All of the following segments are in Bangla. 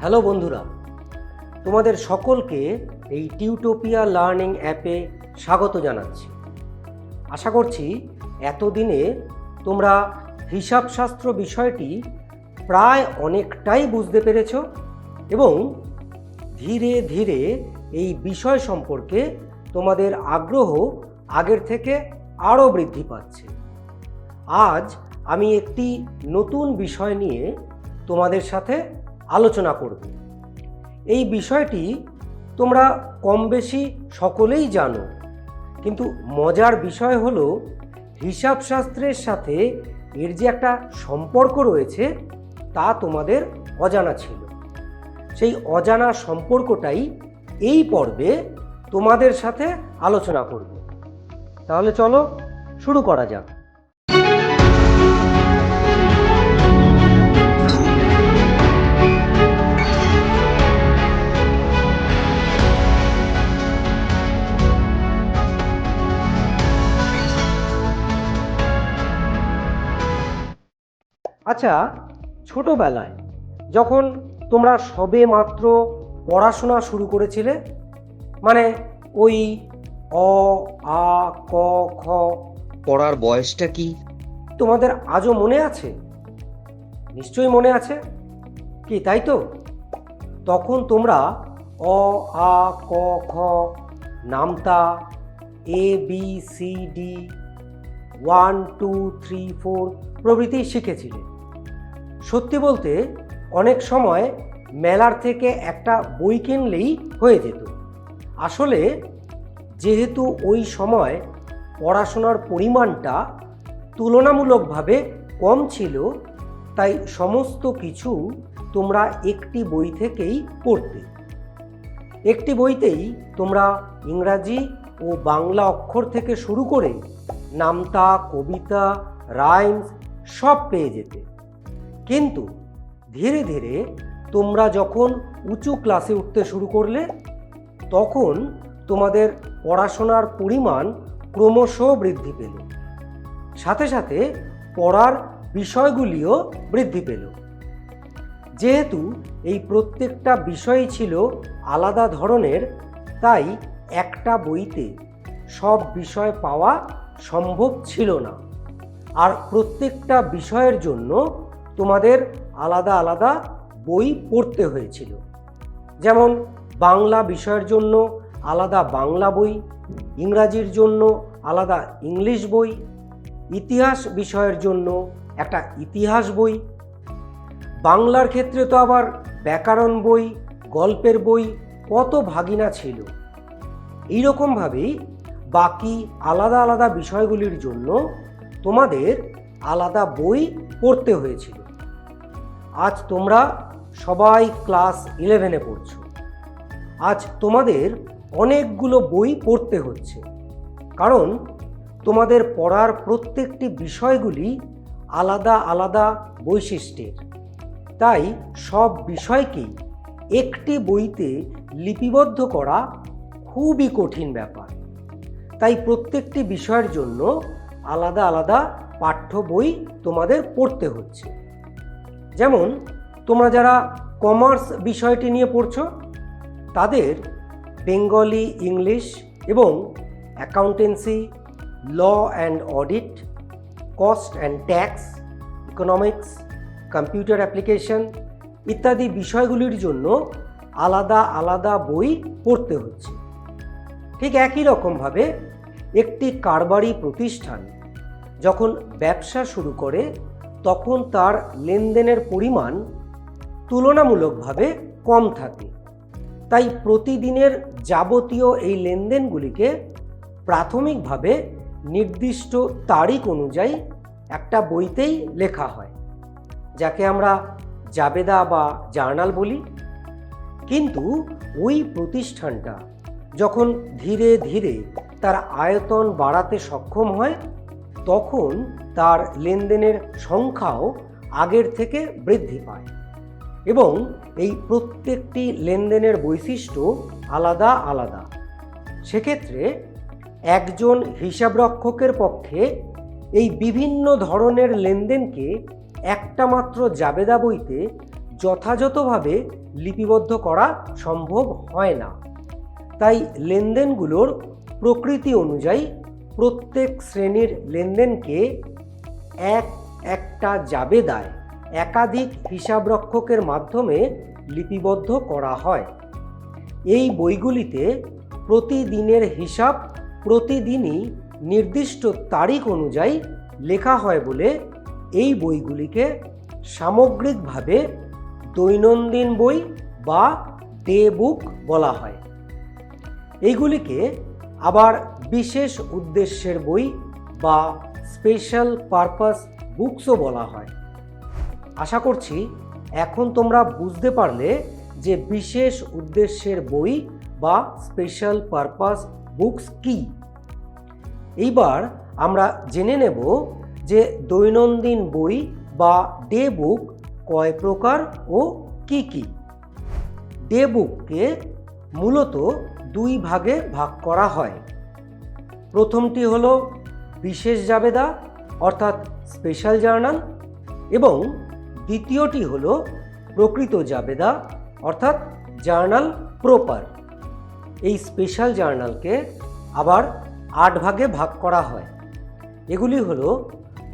হ্যালো বন্ধুরা, তোমাদের সকলকে এই টিউটোপিয়া লার্নিং অ্যাপে স্বাগত জানাচ্ছি। আশা করছি এতদিনে তোমরা হিসাবশাস্ত্র বিষয়টি প্রায় অনেকটাই বুঝতে পেরেছ এবং ধীরে ধীরে এই বিষয় সম্পর্কে তোমাদের আগ্রহ আগের থেকে আরও বৃদ্ধি পাচ্ছে। আজ আমি একটি নতুন বিষয় নিয়ে তোমাদের সাথে আলোচনা করবে। এই বিষয়টি তোমরা কম বেশি সকলেই জানো, কিন্তু মজার বিষয় হলো হিসাবশাস্ত্রের সাথে এর যে একটা সম্পর্ক রয়েছে, তা তোমাদের অজানা ছিল। সেই অজানা সম্পর্কটাই এই পর্বে তোমাদের সাথে আলোচনা করব। তাহলে চলো শুরু করা যাক। আচ্ছা ছোটবেলায় যখন তোমরা সবে মাত্র পড়াশোনা শুরু করেছিলে মানে ওই অ আ ক খ পড়ার বয়সটা কি? তোমাদের আজও মনে আছে? নিশ্চয়ই মনে আছে। কি তাই তো? তখন তোমরা অ আ ক খ নামতা A B C D one two three four প্রভৃতি শিখেছিলে। সত্যি বলতে অনেক সময় মেলার থেকে একটা বই কিনলেই হয়ে যেত। আসলে যেহেতু ওই সময় পড়াশোনার পরিমাণটা তুলনামূলকভাবে কম ছিল, তাই সমস্ত কিছু তোমরা একটি বই থেকেই পড়তে। একটি বইতেই তোমরা ইংরাজি ও বাংলা অক্ষর থেকে শুরু করে নামতা, কবিতা, রাইমস সব পেয়ে যেতে। কিন্তু ধীরে ধীরে তোমরা যখন উঁচু ক্লাসে উঠতে শুরু করলে, তখন তোমাদের পড়াশোনার পরিমাণ ক্রমশ বৃদ্ধি পেল। সাথে সাথে পড়ার বিষয়গুলিও বৃদ্ধি পেল। যেহেতু এই প্রত্যেকটা বিষয়ই ছিল আলাদা ধরনের, তাই একটা বইতে সব বিষয় পাওয়া সম্ভব ছিল না। আর প্রত্যেকটা বিষয়ের জন্য তোমাদের আলাদা আলাদা বই পড়তে হয়েছিল। যেমন বাংলা বিষয়ের জন্য আলাদা বাংলা বই, ইংরাজির জন্য আলাদা ইংলিশ বই, ইতিহাস বিষয়ের জন্য একটা ইতিহাস বই, বাংলার ক্ষেত্রে তো আবার ব্যাকরণ বই, গল্পের বই কত ভাগিনা ছিল। এইরকমভাবেই বাকি আলাদা আলাদা বিষয়গুলির জন্য তোমাদের আলাদা বই পড়তে হয়েছিল। আজ তোমরা সবাই ক্লাস ইলেভেনে পড়ছো। আজ তোমাদের অনেকগুলো বই পড়তে হচ্ছে। কারণ তোমাদের পড়ার প্রত্যেকটি বিষয়গুলি আলাদা আলাদা বৈশিষ্ট্যের। তাই সব বিষয়কেই একটি বইতে লিপিবদ্ধ করা খুবই কঠিন ব্যাপার। তাই প্রত্যেকটি বিষয়ের জন্য আলাদা আলাদা পাঠ্য বই তোমাদের পড়তে হচ্ছে। যেমন, তোমরা যারা কমার্স বিষয়টি নিয়ে পড়ছো, তাদের বেঙ্গলি, ইংলিশ এবং accountancy, law and audit, cost and tax, economics, computer application ইত্যাদি বিষয়গুলির জন্য আলাদা আলাদা বই পড়তে হচ্ছে। ঠিক একই রকমভাবে একটি কারবারি প্রতিষ্ঠান যখন ব্যবসা শুরু করে তখন তার লেনদেনের পরিমাণ তুলনামূলকভাবে কম থাকে। তাই প্রতিদিনের যাবতীয় এই লেনদেনগুলিকে প্রাথমিকভাবে নির্দিষ্ট তারিখ অনুযায়ী একটা বইতেই লেখা হয়, যাকে আমরা জাবেদা বা জার্নাল বলি। কিন্তু ওই প্রতিষ্ঠানটা যখন ধীরে ধীরে তার আয়তন বাড়াতে সক্ষম হয় তখন তার লেনদেনের সংখ্যাও আগের থেকে বৃদ্ধি পায় এবং এই প্রত্যেকটি লেনদেনের বৈশিষ্ট্য আলাদা আলাদা। সেক্ষেত্রে একজন হিসাবরক্ষকের পক্ষে এই বিভিন্ন ধরনের লেনদেনকে একটা মাত্র জাবেদা বইতে যথাযথভাবে লিপিবদ্ধ করা সম্ভব হয় না। তাই লেনদেনগুলোর প্রকৃতি অনুযায়ী প্রত্যেক শ্রেণির লেনদেনকে এক একটা জাবেদায় একাধিক হিসাবরক্ষকের মাধ্যমে লিপিবদ্ধ করা হয়। এই বইগুলিতে প্রতিদিনের হিসাব প্রতিদিনই নির্দিষ্ট তারিখ অনুযায়ী লেখা হয় বলে এই বইগুলিকে সামগ্রিকভাবে দৈনন্দিন বই বা ডে বুক বলা হয়। এইগুলিকে আবার বিশেষ উদ্দেশ্যের বই বা স্পেশাল পারপাস বুকসও বলা হয়। আশা করছি এখন তোমরা বুঝতে পারলে যে বিশেষ উদ্দেশ্যের বই বা স্পেশাল পারপাস বুকস কি। এইবার আমরা জেনে নেব যে দৈনন্দিন বই বা ডে বুক কয় প্রকার ও কি কি। ডে বুককে মূলত দুই ভাগে ভাগ করা হয়। প্রথমটি হল বিশেষ জাবেদা, অর্থাৎ স্পেশাল জার্নাল এবং দ্বিতীয়টি হল প্রকৃত জাবেদা, অর্থাৎ জার্নাল প্রপার এই স্পেশাল জার্নালকে আবার আট ভাগে ভাগ করা হয়। এগুলি হলো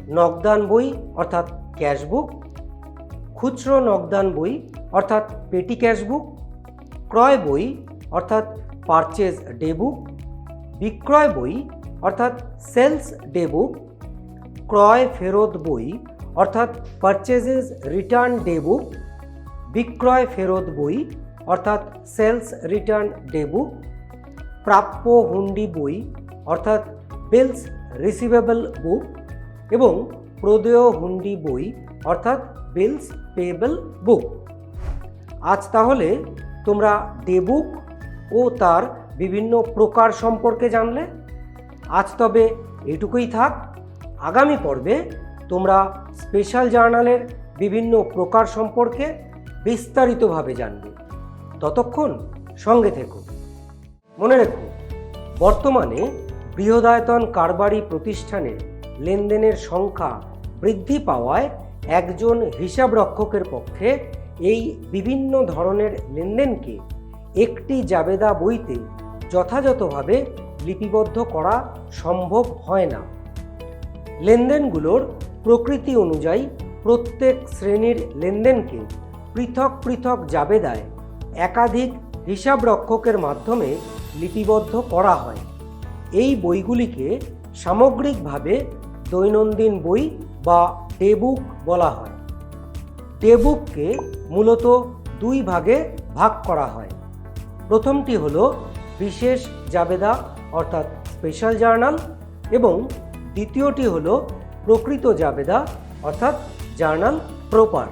নগদান বই, অর্থাৎ ক্যাশবুক খুচরো নগদান বই, অর্থাৎ পেটি ক্যাশবুক ক্রয় বই, অর্থাৎ পারচেজ ডে বুক বিক্রয় বই, অর্থাৎ সেলস ডে বুক ক্রয় ফেরত বই, অর্থাৎ পারচেজেস রিটার্ন ডে বুক বিক্রয় ফেরত বই, অর্থাৎ সেলস রিটার্ন ডে বুক প্রাপ্য হুন্ডি বই, অর্থাৎ বিলস রিসিভেবল বুক এবং প্রদেয় হুন্ডি বই, অর্থাৎ বিলস পেয়েবল বুক আজ তাহলে তোমরা ডে বুক ও তার বিভিন্ন প্রকার সম্পর্কে জানলে? আজ তবে এটুকুই থাক। আগামী পর্বে তোমরা স্পেশাল জার্নালের বিভিন্ন প্রকার সম্পর্কে বিস্তারিতভাবে জানবে। ততক্ষণ সঙ্গে থেকো। মনে রেখো, বর্তমানে বৃহদায়তন কারবারি প্রতিষ্ঠানে লেনদেনের সংখ্যা বৃদ্ধি পাওয়ায় একজন হিসাবরক্ষকের পক্ষে এই বিভিন্ন ধরনের লেনদেনকে একটি জাবেদা বইতে যথাযথভাবে লিপিবদ্ধ করা সম্ভব হয় না। লেনদেনগুলোর প্রকৃতি অনুযায়ী প্রত্যেক শ্রেণির লেনদেনকে পৃথক পৃথক জাবেদায় একাধিক হিসাবরক্ষকের মাধ্যমে লিপিবদ্ধ করা হয়। এই বইগুলিকে সামগ্রিকভাবে দৈনন্দিন বই বা ডেবুক বলা হয়। ডেবুককে মূলত দুই ভাগে ভাগ করা হয়। প্রথমটি হল বিশেষ জাবেদা, অর্থাৎ স্পেশাল জার্নাল এবং দ্বিতীয়টি হল প্রকৃত জাবেদা, অর্থাৎ জার্নাল প্রপার